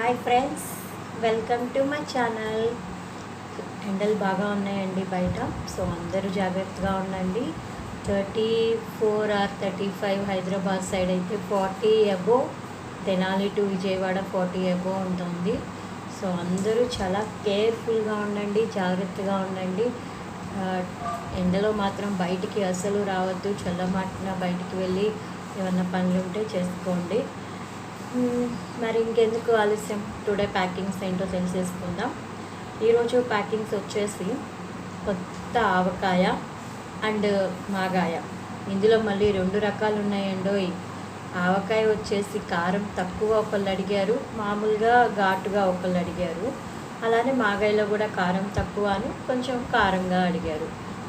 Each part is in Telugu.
Hi friends welcome to my channel ఎండలు బాగా ఉన్నాయండి బయట. సో అందరూ జాగ్రత్తగా ఉండండి. Thirty four or thirty five Hyderabad side అయితే forty above Tenali to Vijayawada forty above ఉంటుంది. సో అందరూ చాలా కేర్ఫుల్గా ఉండండి జాగ్రత్తగా ఉండండి. ఎండలో మాత్రం బయటికి అసలు రావద్దు. చల్లమాటిన బయటికి వెళ్ళి ఏమన్నా పనులు ఉంటే చేసుకోండి. మరి ఇంకెందుకు ఆలస్యం? టుడే ప్యాకింగ్స్ ఏంటో తెలిసేసుకుందాం ఈరోజు ప్యాకింగ్స్ వచ్చేసి కొత్త ఆవకాయ అండ్ మాగాయ. ఇందులో మళ్ళీ రెండు రకాలు ఉన్నాయండోయ్ ఆవకాయ వచ్చేసి కారం తక్కువ ఒకళ్ళు అడిగారు మామూలుగా ఘాటుగా ఒకళ్ళు అడిగారు. అలానే మాగాయలో కూడా కారం తక్కువ అని కొంచెం కారంగా అడిగారు.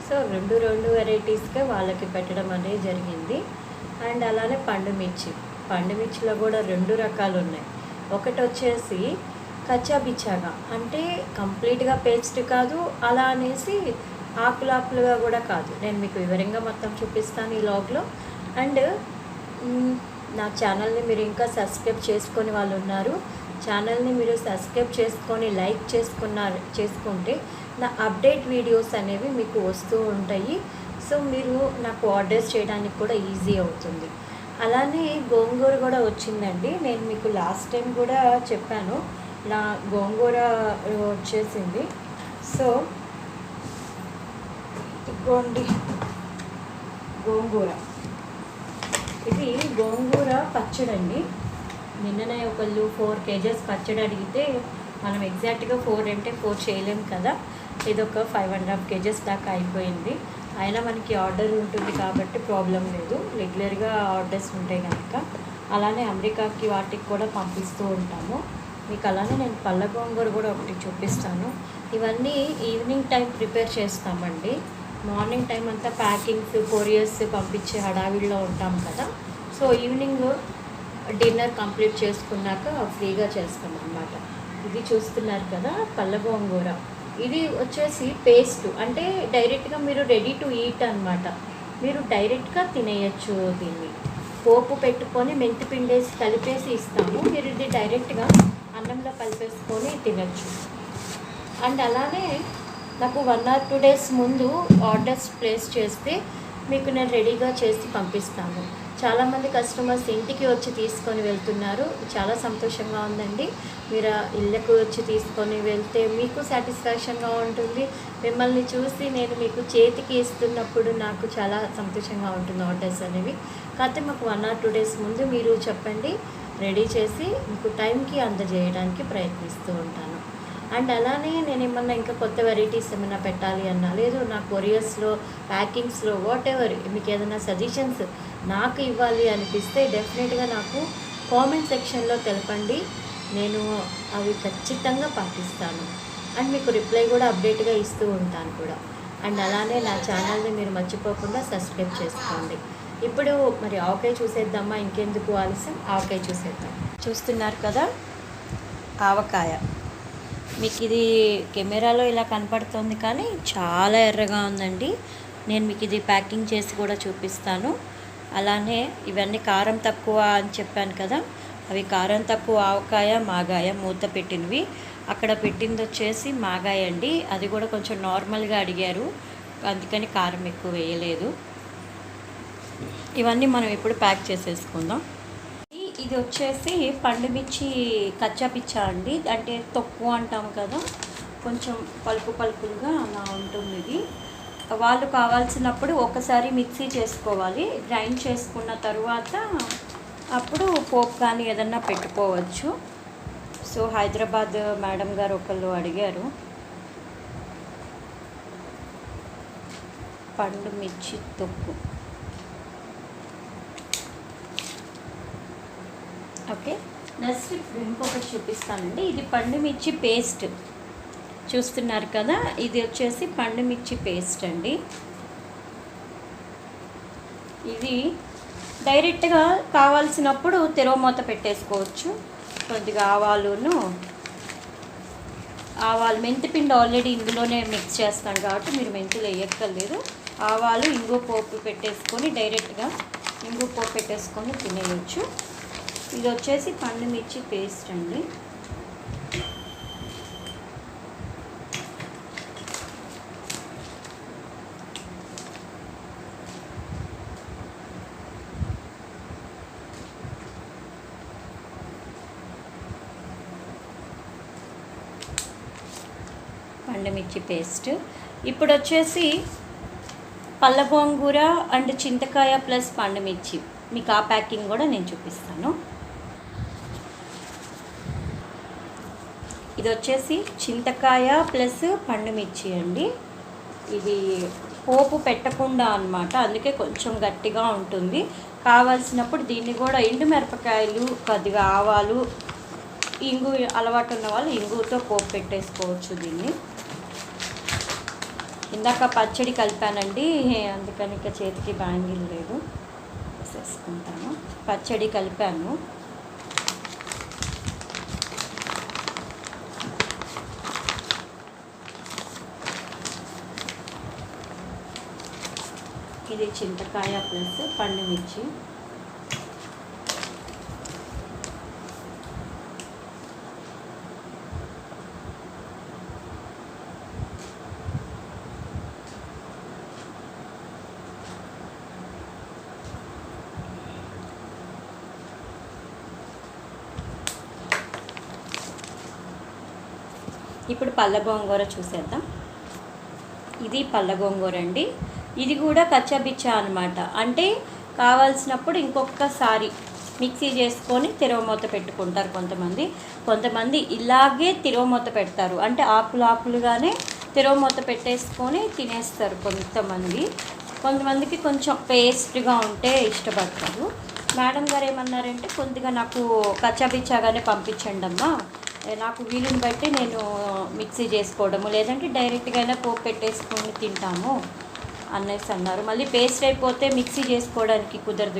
సో రెండు రెండు వెరైటీస్గా వాళ్ళకి పెట్టడం అనేది జరిగింది. అండ్ అలానే పండు మిర్చి. పండుమిర్చిలో కూడా రెండు రకాలు ఉన్నాయి. ఒకటి వచ్చేసి కచ్చా బిచ్చాగా. అంటే కంప్లీట్గా పేస్ట్ కాదు అలా అనేసి ఆకులాపులుగా కూడా కాదు. నేను మీకు వివరంగా మొత్తం చూపిస్తాను ఈ లాగ్లో అండ్ నా ఛానల్ని మీరు ఇంకా సబ్స్క్రైబ్ చేసుకొని వాళ్ళు ఉన్నారు. ఛానల్ని మీరు సబ్స్క్రైబ్ చేసుకొని లైక్ చేసుకున్నారు చేసుకుంటే నా అప్డేట్ వీడియోస్ అనేవి మీకు వస్తూ ఉంటాయి. సో మీరు నాకు ఆర్డర్స్ చేయడానికి కూడా ఈజీ అవుతుంది. అలానే గోంగూర కూడా వచ్చిందండి. నేను మీకు లాస్ట్ టైం కూడా చెప్పాను. నా గోంగూర వచ్చేసింది. సో ఇదిగోండి. గోంగూర. ఇది గోంగూర పచ్చడండి. నిన్ననే ఒకళ్ళు ఫోర్ కేజెస్ పచ్చడి అడిగితే మనం ఎగ్జాక్ట్గా ఫోర్ అంటే ఫోర్ చేయలేం కదా. ఇది ఒక ఫైవ్ అండ్ హాఫ్ కేజెస్ దాకా అయిపోయింది. అయినా మనకి ఆర్డర్ ఉంటుంది కాబట్టి ప్రాబ్లం లేదు. రెగ్యులర్గా ఆర్డర్స్ ఉంటాయి కనుక అలానే అమెరికాకి వాటికి కూడా పంపిస్తూ ఉంటాము. మీకు అలానే నేను పళ్ళ గోంగూర కూడా ఒకటి చూపిస్తాను. ఇవన్నీ ఈవినింగ్ టైం ప్రిపేర్ చేస్తామండి. మార్నింగ్ టైం అంతా ప్యాకింగ్స్ కొరియర్స్ పంపించే హడావిడిలో ఉంటాం కదా. సో ఈవినింగ్ డిన్నర్ కంప్లీట్ చేసుకున్నాక ఫ్రీగా చేస్తాం అన్నమాట ఇది చూస్తున్నారు కదా పళ్ళ గోంగూర. ఇది వచ్చేసి పేస్ట్ అంటే డైరెక్ట్గా మీరు రెడీ టు ఈట్ అన్నమాట. మీరు డైరెక్ట్గా తినేయచ్చు దీన్ని. పోపు పెట్టుకొని మెంతి పిండేసి కలిపేసి ఇస్తాము. మీరు ఇది డైరెక్ట్గా అన్నంలో కలిపేసుకొని తినచ్చు. అండ్ అలానే నాకు వన్ ఆర్ టూ డేస్ ముందు ఆర్డర్స్ ప్లేస్ చేస్తే మీకు నేను రెడీగా చేసి పంపిస్తాను. చాలామంది కస్టమర్స్ ఇంటికి వచ్చి తీసుకొని వెళ్తున్నారు. చాలా సంతోషంగా ఉందండి. మీరు ఆ ఇళ్ళకు వచ్చి తీసుకొని వెళ్తే మీకు సాటిస్ఫాక్షన్గా ఉంటుంది. మిమ్మల్ని చూసి నేను మీకు చేతికి ఇస్తున్నప్పుడు నాకు చాలా సంతోషంగా ఉంటుంది ఆర్డర్స్ అనేవి. కాకపోతే మాకు వన్ ఆర్ టూ డేస్ ముందు మీరు చెప్పండి రెడీ చేసి మీకు టైంకి అందజేయడానికి ప్రయత్నిస్తూ ఉంటాను. అండ్ అలానే నేను ఏమన్నా ఇంకా కొత్త వెరైటీస్ ఏమైనా పెట్టాలి అన్నా లేదు నా కొరియర్స్లో ప్యాకింగ్స్లో వాట్ ఎవర్ మీకు ఏదైనా సజెషన్స్ నాకు ఇవ్వాలి అనిపిస్తే డెఫినెట్గా నాకు కామెంట్ సెక్షన్లో తెలపండి. నేను అవి ఖచ్చితంగా పాటిస్తాను. అండ్ మీకు రిప్లై కూడా అప్డేట్గా ఇస్తూ ఉంటాను కూడా. అండ్ అలానే నా ఛానల్ని మీరు మర్చిపోకుండా సబ్స్క్రైబ్ చేసుకోండి. ఇప్పుడు మరి ఆవకాయ చూసేద్దామా? ఇంకెందుకు ఆలస్యం? ఆవకాయ చూసేద్దాం. చూస్తున్నారు కదా ఆవకాయ. మీకు ఇది కెమెరాలో ఇలా కనపడుతుంది కానీ చాలా ఎర్రగా ఉందండి. నేను మీకు ఇది ప్యాకింగ్ చేసి కూడా చూపిస్తాను. అలానే ఇవన్నీ కారం తక్కువ అని చెప్పాను కదా అవి కారం తక్కువ ఆవకాయ మాగాయ మూత పెట్టినవి. అక్కడ పెట్టింది వచ్చేసి మాగాయ అండి. అది కూడా కొంచెం నార్మల్గా అడిగారు అందుకని కారం ఎక్కువ వేయలేదు. ఇవన్నీ మనం ఇప్పుడు ప్యాక్ చేసేసుకుందాం. ఇది వచ్చేసి పండు మిర్చి కచ్చా పిచ్చా అండి. అంటే తక్కువ అంటాం కదా కొంచెం పలుపు పలుపులుగా అలా ఉంటుంది ఇది. వాళ్ళు కావాల్సినప్పుడు ఒకసారి మిక్సీ చేసుకోవాలి. గ్రైండ్ చేసుకున్న తర్వాత అప్పుడు పోపు కానీ ఏదన్నా పెట్టుకోవచ్చు. సో హైదరాబాద్ మేడం గారు ఒకళ్ళు అడిగారు పండు మిర్చి తొక్కు. ఓకే. నెక్స్ట్ ఇప్పుడు ఇంకొకటి చూపిస్తానండి. ఇది పండు మిర్చి పేస్ట్. చూస్తున్నారు కదా? ఇది వచ్చేసి పండు మిర్చి పేస్ట్ అండి. ఇది డైరెక్ట్గా కావాల్సినప్పుడు తెరవమూత పెట్టేసుకోవచ్చు. కొద్దిగా ఆవాలును. ఆవాలు మెంతిపిండి ఆల్రెడీ ఇందులోనే మిక్స్ చేస్తాను కాబట్టి మీరు మెంతులు వేయక్కర్లేదు. ఆవాలు ఇంగు పోపు పెట్టేసుకొని డైరెక్ట్గా ఇంగు పోపు పెట్టేసుకొని తినేయచ్చు. ఇది వచ్చేసి పండు మిర్చి పేస్ట్ అండి. మిర్చి పేస్ట్. ఇప్పుడు వచ్చేసి పల్లబొంగూర అండ్ చింతకాయ ప్లస్ పండుమిర్చి. మీకు ఆ ప్యాకింగ్ కూడా నేను చూపిస్తాను. ఇది వచ్చేసి చింతకాయ ప్లస్ పండుమిర్చి అండి. ఇది పోపు పెట్టకుండా అన్నమాట అందుకే కొంచెం గట్టిగా ఉంటుంది. కావాల్సినప్పుడు దీన్ని కూడా ఎండు మిరపకాయలు కొద్దిగా ఆవాలు ఇంగు అలవాటు ఉన్న వాళ్ళు ఇంగుతో పోపు పెట్టేసుకోవచ్చు దీన్ని. ఇందాక పచ్చడి కలిపానండి అందుకని ఇంకా చేతికి బ్యాంగిల్ లేదు. వేసేసుకుంటాను. పచ్చడి కలిపాను. ఇది చింతకాయ ప్లస్ పండు మిర్చి. ఇప్పుడు పళ్ళ గోంగూర చూసేద్దాం. ఇది పళ్ళ గోంగూర అండి. ఇది కూడా కచ్చబిచ్చా అనమాట అంటే కావాల్సినప్పుడు ఇంకొకసారి మిక్సీ చేసుకొని తిరవమూత పెట్టుకుంటారు కొంతమంది. కొంతమంది ఇలాగే తిరవమూత పెడతారు. అంటే ఆకులు ఆకులుగానే తిరవమూత పెట్టేసుకొని తినేస్తారు కొంతమంది. కొంతమందికి కొంచెం పేస్ట్గా ఉంటే ఇష్టపడతారు. మేడం గారు ఏమన్నారంటే కొద్దిగా నాకు కచ్చాబిచ్చాగానే పంపించండి అమ్మా. నాకు వీలుని బట్టి నేను మిక్సీ చేసుకోవడము. లేదంటే డైరెక్ట్గా అయినా పోపు పెట్టేసుకొని తింటాము. అనేసి అన్నారు. మళ్ళీ పేస్ట్ అయిపోతే మిక్సీ చేసుకోవడానికి కుదరదు